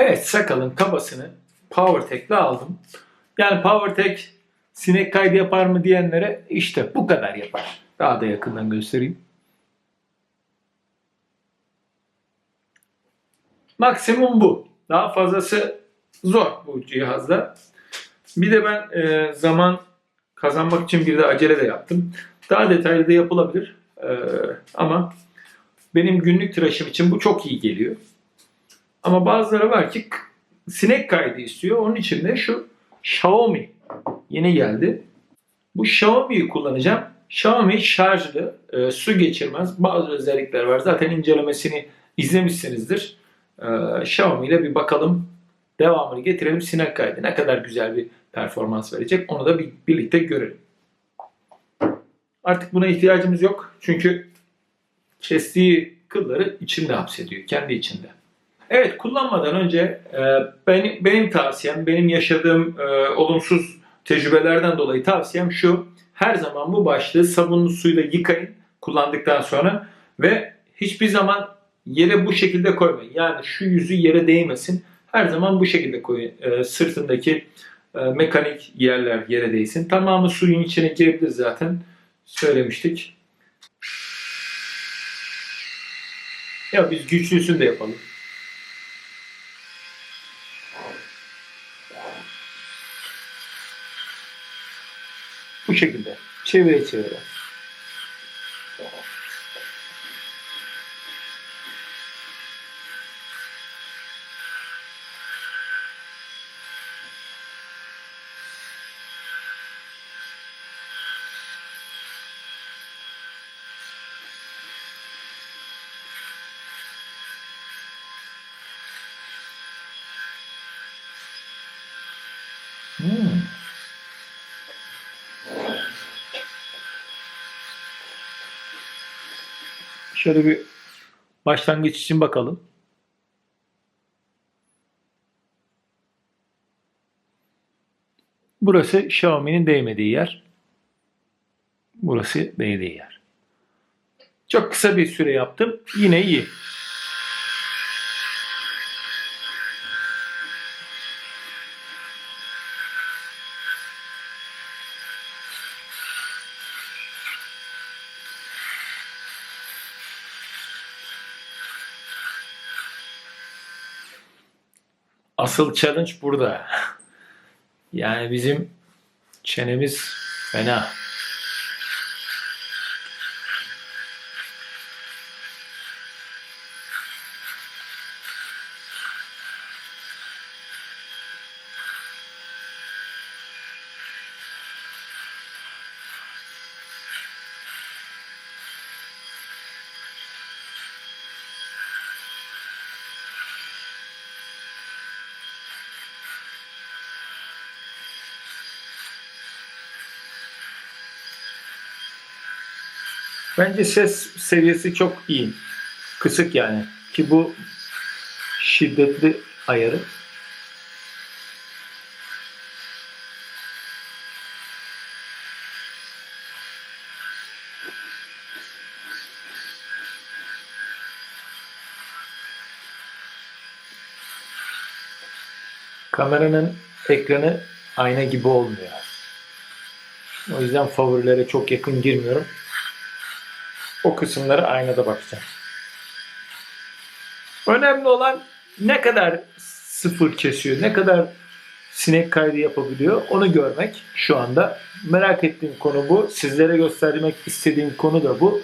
Evet sakalın kabasını PowerTech'le aldım. Yani PowerTech sinek kaydı yapar mı diyenlere işte bu kadar yapar. Daha da yakından göstereyim. Maksimum bu. Daha fazlası zor bu cihazda. Bir de ben e, zaman kazanmak için bir de acele de yaptım. Daha detaylı da yapılabilir. E, ama benim günlük tıraşım için bu çok iyi geliyor. Ama bazıları var ki sinek kaydı istiyor. Onun için de şu Xiaomi yeni geldi. Bu Xiaomi'yi kullanacağım. Xiaomi şarjlı, e, su geçirmez bazı özellikler var. Zaten incelemesini izlemişsinizdir. E, Xiaomi ile bir bakalım. Devamını getirelim. Sinek kaydı ne kadar güzel bir performans verecek onu da bir, birlikte görelim. Artık buna ihtiyacımız yok. Çünkü kestiği kılları içinde hapsediyor. Kendi içinde. Evet kullanmadan önce e, benim, benim tavsiyem, benim yaşadığım e, olumsuz tecrübelerden dolayı tavsiyem şu. Her zaman bu başlığı sabunlu suyla yıkayın kullandıktan sonra ve hiçbir zaman yere bu şekilde koymayın. Yani şu yüzü yere değmesin. Her zaman bu şekilde koyun. E, sırtındaki e, mekanik yerler yere değsin. Tamamı suyun içine girebilir zaten. Söylemiştik. Ya biz güçlüsünü de yapalım. Bu şekilde. Çevire çevire. Hmm. Şöyle bir başlangıç için bakalım. Burası Xiaomi'nin değmediği yer. Burası değdiği yer. Çok kısa bir süre yaptım. Yine iyi. Asıl challenge burada. Yani bizim çenemiz fena. Bence ses seviyesi çok iyi. Kısık yani. Ki bu şiddetli ayarı. Kameranın ekranı ayna gibi olmuyor. O yüzden favorilere çok yakın girmiyorum. Kısımları aynada bakacağım. Önemli olan ne kadar sıfır kesiyor, ne kadar sinek kaydı yapabiliyor onu görmek şu anda. Merak ettiğim konu bu. Sizlere göstermek istediğim konu da bu.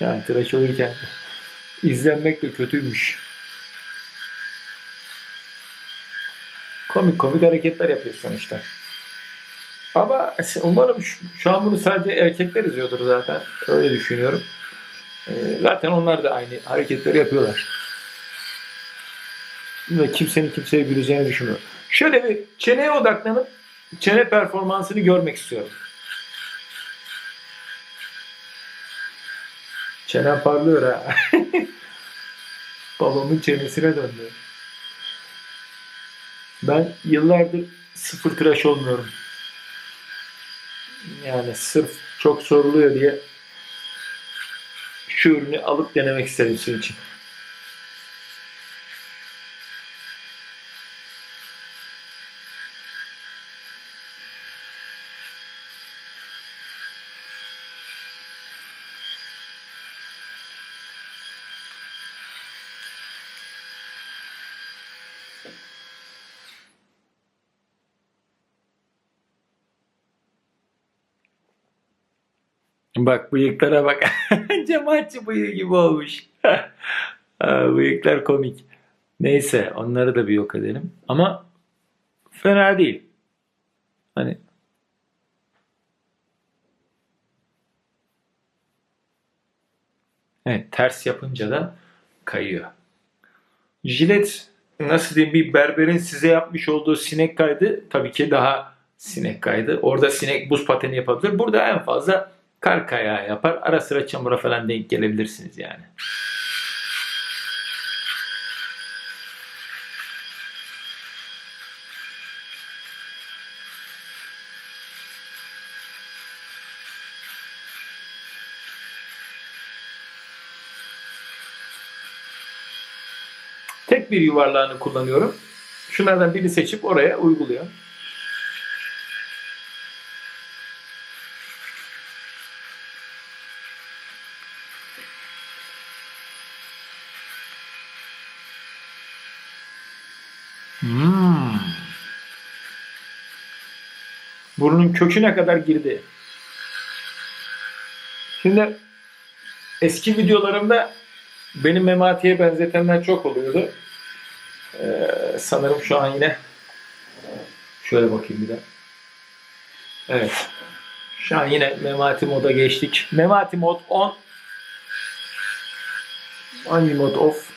Yani tıraş olurken izlenmek de kötüymüş. Komik komik hareketler yapıyor sonuçta. Ama umarım şu, şu an bunu sadece erkekler izliyordur zaten. Öyle düşünüyorum. Ee, zaten onlar da aynı hareketleri yapıyorlar. Ve kimsenin kimseye güleceğini düşünmüyorum. Şöyle bir çeneye odaklanıp çene performansını görmek istiyorum. Çenem parlıyor ha. Babamın çenesine döndü. Ben yıllardır sıfır tıraş olmuyorum. Yani sırf çok soruluyor diye şu ürünü alıp denemek istedim sizin için. Bak bıyıklara bak. Cemaatçi bıyığı gibi olmuş. Bıyıklar komik. Neyse onları da bir yok edelim. Ama fena değil. Hani Evet ters yapınca da kayıyor. Jilet nasıl diyeyim bir berberin size yapmış olduğu sinek kaydı tabii ki daha sinek kaydı. Orada sinek buz pateni yapabilir. Burada en fazla kar kayağı yapar. Ara sıra çamura falan denk gelebilirsiniz yani. Tek bir yuvarlağını kullanıyorum. Şunlardan birini seçip oraya uyguluyorum. Hmm. Burnun köküne kadar girdi. Şimdi eski videolarımda beni Memati'ye benzetenler çok oluyordu. Ee, sanırım şu an yine şöyle bakayım bir de. Evet. Şu an yine Memati moda geçtik. Memati mod on. Hangi mod off?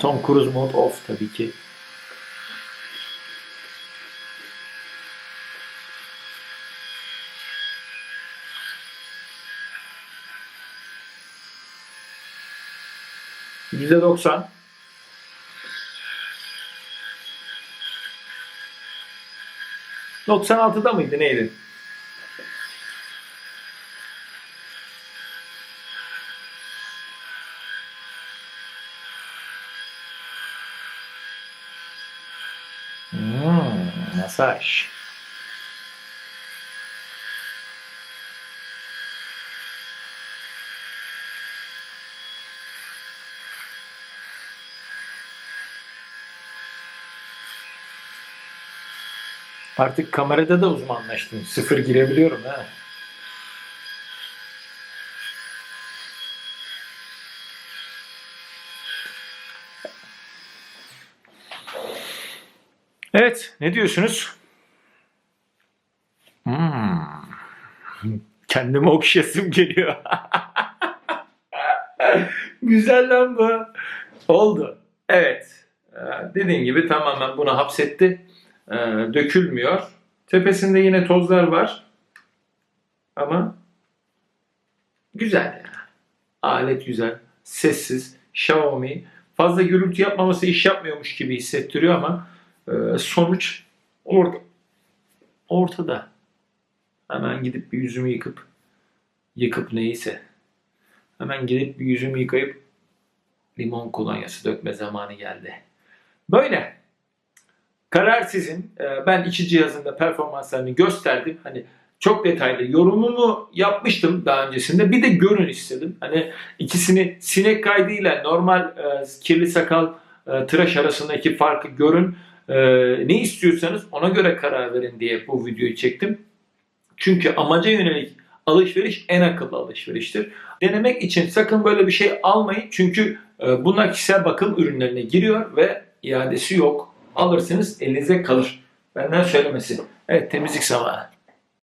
Tom Cruise mod off tabii ki. Yüzde doksan. Doksan altıda mıydı neydi? Hmm, masaj. Artık kamerada da uzmanlaştım. Sıfır girebiliyorum ha. Evet, ne diyorsunuz? Hmm. Kendime okşasım geliyor. Güzel lan bu. Oldu. Evet. Ee, Dediğim gibi tamamen bunu hapsetti. Ee, Dökülmüyor. Tepesinde yine tozlar var. Ama güzel ya. Alet güzel. Sessiz. Xiaomi. Fazla gürültü yapmaması iş yapmıyormuş gibi hissettiriyor ama sonuç orada. Ortada. Hemen gidip bir yüzümü yıkıp yıkıp neyse. Hemen gidip bir yüzümü yıkayıp limon kolonyası dökme zamanı geldi. Böyle. Karar sizin. Ee, Ben iki cihazın da performanslarını gösterdim. Hani çok detaylı yorumumu yapmıştım daha öncesinde. Bir de görün istedim. Hani ikisini sinek kaydıyla normal e, kirli sakal e, tıraş arasındaki farkı görün. E, ne istiyorsanız ona göre karar verin diye bu videoyu çektim. Çünkü amaca yönelik alışveriş en akıllı alışveriştir. Denemek için sakın böyle bir şey almayın. Çünkü e, bunlar kişisel bakım ürünlerine giriyor ve iadesi yok. Alırsınız elinize kalır. Benden söylemesi. Evet temizlik zamanı.